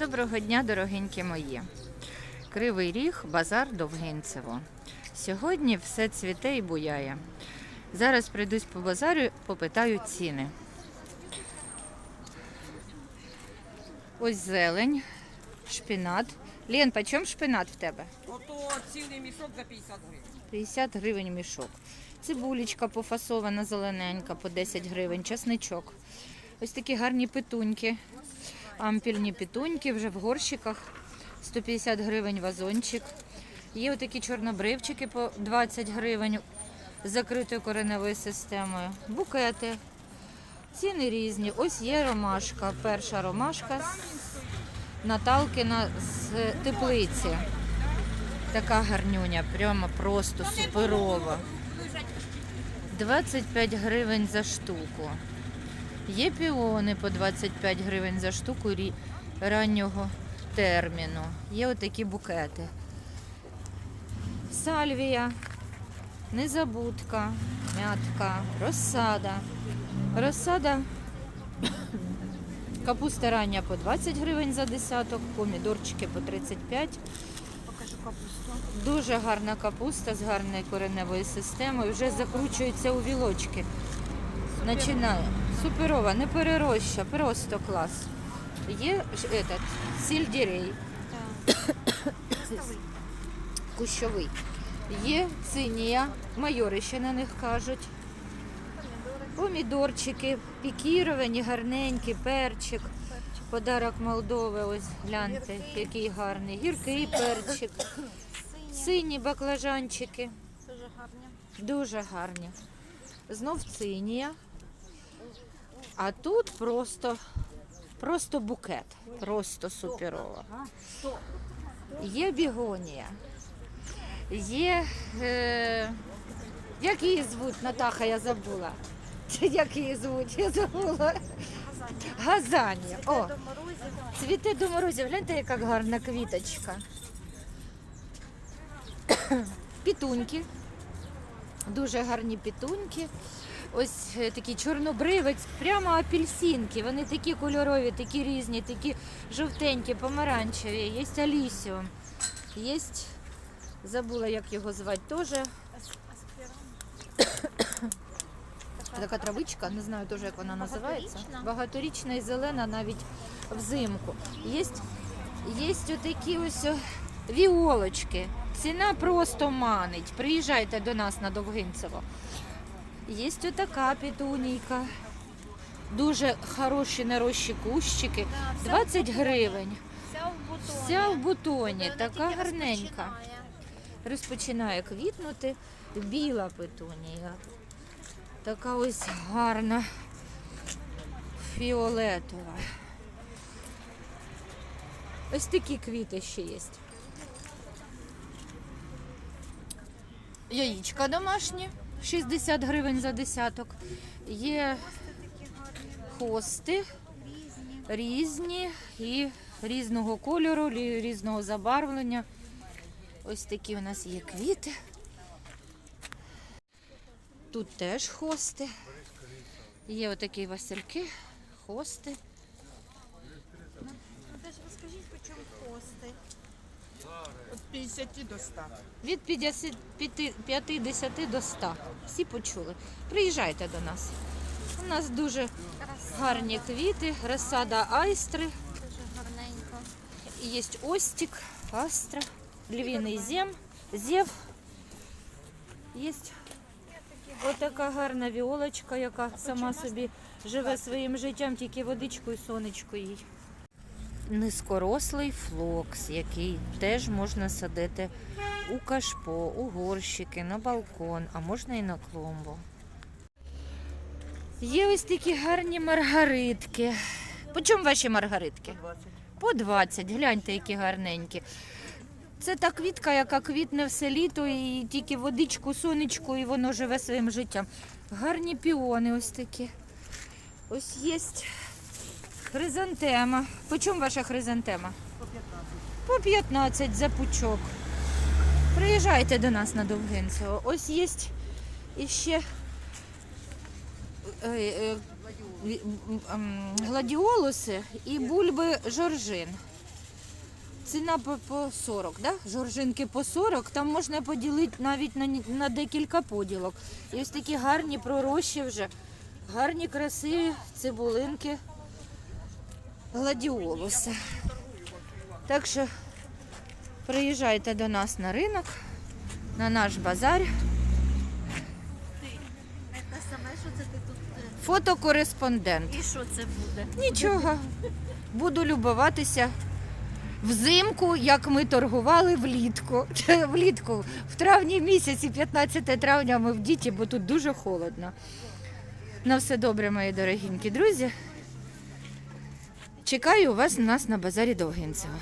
Доброго дня, дорогенькі мої. Кривий ріг, базар Довгинцево. Сьогодні все цвіте і буяє. Зараз прийдусь по базарю, попитаю ціни. Ось зелень, шпинат. Лен, по чому шпинат в тебе? Ото цілий мішок за 50 гривень. 50 гривень мішок. Цибулечка пофасована зелененька по 10 гривень, часничок. Ось такі гарні петуньки. Ампільні петуньки вже в горщиках. 150 гривень вазончик. Є отакі чорнобривчики по 20 гривень з закритою кореневою системою. Букети. Ціни різні. Ось є ромашка. Перша ромашка з Наталкина з теплиці. Така гарнюня, прямо просто суперова. 25 гривень за штуку. Є піони по 25 гривень за штуку раннього терміну. Є отакі букети. Сальвія, незабудка, мятка, розсада. Розсада капуста рання по 20 гривень за десяток, помідорчики по 35. Покажу капусту. Дуже гарна капуста з гарною кореневою системою. Вже закручується у вілочки. Починає. Суперова, не перероща, просто клас. Є этот, сільдірей, кущовий. Є цинія, майори ще на них кажуть. Помідорчики, пікіровані, гарненькі, перчик. Подарок Молдови, ось гляньте, який гарний. Гіркий перчик. Сині баклажанчики. Дуже гарні. Дуже гарні. Знов цинія. А тут просто, просто букет. Просто суперово. Є бігонія. Є. Е, як її звуть, Натаха, я забула. Як її звуть? Я забула. Газанія. О, цвіте до морозів. Гляньте, яка гарна квіточка. Пітуньки. Дуже гарні пітуньки. Ось е, такий чорнобривець, прямо апельсинки. Вони такі кольорові, такі різні, такі жовтенькі, помаранчеві. Є алісіум. Є, забула, як його звати теж. Така травичка, не знаю теж, як вона називається. Багаторічна? І зелена навіть взимку. Є, є отакі ось віолочки. Ціна просто манить. Приїжджайте до нас на Довгинцево. Є отака петунійка. Дуже хороші нарощі кущики. 20 гривень. Вся в бутоні. Така гарненька. Розпочинає квітнути біла петунія. Така ось гарна фіолетова. Ось такі квіти ще є. Яєчка домашні, 60 гривень за десяток. Є хости різні і різного кольору, різного забарвлення. Ось такі у нас є квіти. Тут теж хости. Є отакі васильки, хости. Теж розкажіть, по чому хости? Від 50 до 100. Від 50 50 до 100. Всі почули. Приїжджайте до нас. У нас дуже гарні квіти, розсада айстри, Дуже гарненько. є остік, астра, львіний зем, зев. Є отака гарна віолочка, яка сама собі живе своїм життям, тільки водичку і сонечко їй. Низькорослий флокс, який теж можна садити у кашпо, у горщики, на балкон, а можна і на клумбу. Є ось такі гарні маргаритки. По чому ваші маргаритки? 20. По 20. Гляньте, які гарненькі. Це та квітка, яка квітне все літо, і тільки водичку, сонечку, і воно живе своїм життям. Гарні піони ось такі. Ось є хризантема. По чому ваша хризантема? По 15. По 15 за пучок. Приїжджайте до нас на Довгинцево. Ось є іще е, е, м, гладіолуси і бульби жоржин. ціна по, по 40, да? Жоржинки по 40, там можна поділити навіть на, на декілька поділок. І ось такі гарні пророщі вже, гарні, красиві цибулинки гладіолуси. Так що приїжджайте до нас на ринок, на наш базар. Фотокореспондент. І що це буде? Нічого. Буду любуватися взимку, як ми торгували влітку. Влітку. В травні місяці, 15 травня, ми в діті, бо тут дуже холодно. На все добре, мої дорогенькі друзі. Чекаю вас нас на базарі Довгинцева.